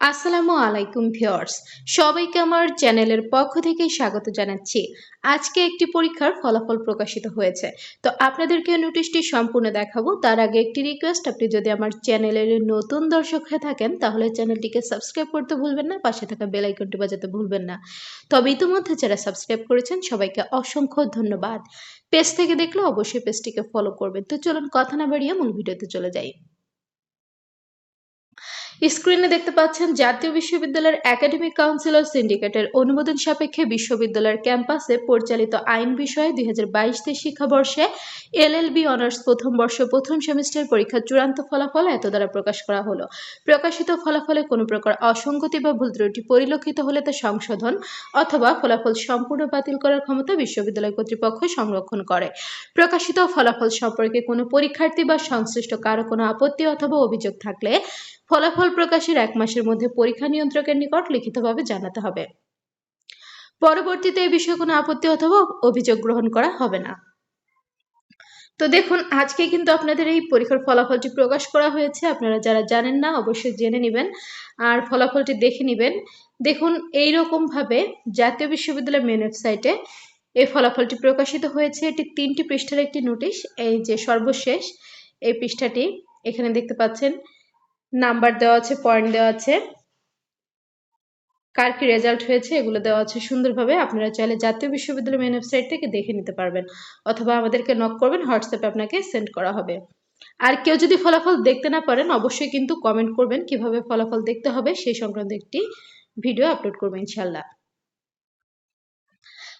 আসসালামু আলাইকুম ভিউয়ার্স, সবাইকে আমার চ্যানেলের পক্ষ থেকে স্বাগত জানাচ্ছি। আজকে একটি পরীক্ষার ফলাফল প্রকাশিত হয়েছে। তো আপনাদেরকে নোটিশটি সম্পূর্ণ দেখাবো। তার আগে একটি রিকোয়েস্ট আপনি যদি আমার চ্যানেলের নতুন দর্শক হয়ে থাকেন, তাহলে চ্যানেলটিকে সাবস্ক্রাইব করতে ভুলবেন না, পাশে থাকা বেল আইকনটি বাজাতে ভুলবেন না। তবে ইতিমধ্যে যারা সাবস্ক্রাইব করেছেন, সবাইকে অসংখ্য ধন্যবাদ। পেজ থেকে দেখলে অবশ্যই পেজটিকে ফলো করবেন। তো চলুন কথা না বাড়িয়ে মূল ভিডিওতে চলে যাই। স্ক্রিনে দেখতে পাচ্ছেন জাতীয় বিশ্ববিদ্যালয়ের একাডেমিক কাউন্সিল অফ সিন্ডিকেটের অনুমোদন সাপেক্ষে বিশ্ববিদ্যালয়ের ক্যাম্পাসে পরিচালিত আইন বিষয়ে দুই হাজার বাইশ তেইশ শিক্ষাবর্ষে এলএলবি অনার্স প্রথম বর্ষ, প্রথম সেমিস্টার পরীক্ষার চূড়ান্ত ফলাফল এত দ্বারা প্রকাশ করা হলো। প্রকাশিত ফলাফলে কোনো প্রকার অসঙ্গতি বা ভুল ত্রুটি পরিলক্ষিত হলে তা সংশোধন অথবা ফলাফল সম্পূর্ণ বাতিল করার ক্ষমতা বিশ্ববিদ্যালয় কর্তৃপক্ষ সংরক্ষণ করে। প্রকাশিত ফলাফল সম্পর্কে কোনো পরীক্ষার্থী বা সংশ্লিষ্ট কারও কোনো আপত্তি অথবা অভিযোগ থাকলে ফলাফল প্রকাশের এক মাসের মধ্যে পরীক্ষা নিয়ন্ত্রকের নিকট লিখিতভাবে জানাতে হবে। পরবর্তীতে এ বিষয়ে কোনো আপত্তি অথবা অভিযোগ গ্রহণ করা হবে না। তো দেখুন, আজকে কিন্তু আপনাদের এই পরীক্ষার ফলাফলটি প্রকাশ করা হয়েছে। আপনারা যারা জানেন না, অবশ্যই জেনে নেবেন আর ফলাফলটি দেখে নেবেন। দেখুন এই রকম ভাবে জাতীয় বিশ্ববিদ্যালয়ের মেন ওয়েবসাইটে এই ফলাফলটি প্রকাশিত হয়েছে। এটি তিনটি পৃষ্ঠার একটি নোটিশ, এই যে সর্বশেষ, এই পৃষ্ঠাটি এখানে দেখতে পাচ্ছেন। নাম্বার দেওয়া আছে, পয়েন্ট দেওয়া আছে। কার কি রেজাল্ট হয়েছে এগুলো দেওয়া আছে সুন্দরভাবে। আপনারা চাইলে জাতীয় বিশ্ববিদ্যালয় মেন ওয়েবসাইট থেকে দেখে নিতে পারবেন। অথবা আমাদেরকে নক করবেন হোয়াটসঅ্যাপে আপনাকে সেন্ড করা হবে। আর কেউ যদি ফলাফল দেখতে না পারেন, অবশ্যই কিন্তু কমেন্ট করবেন কীভাবে ফলাফল দেখতে হবে, সেই সংক্রান্ত একটি ভিডিও আপলোড করবেন ইনশাল্লাহ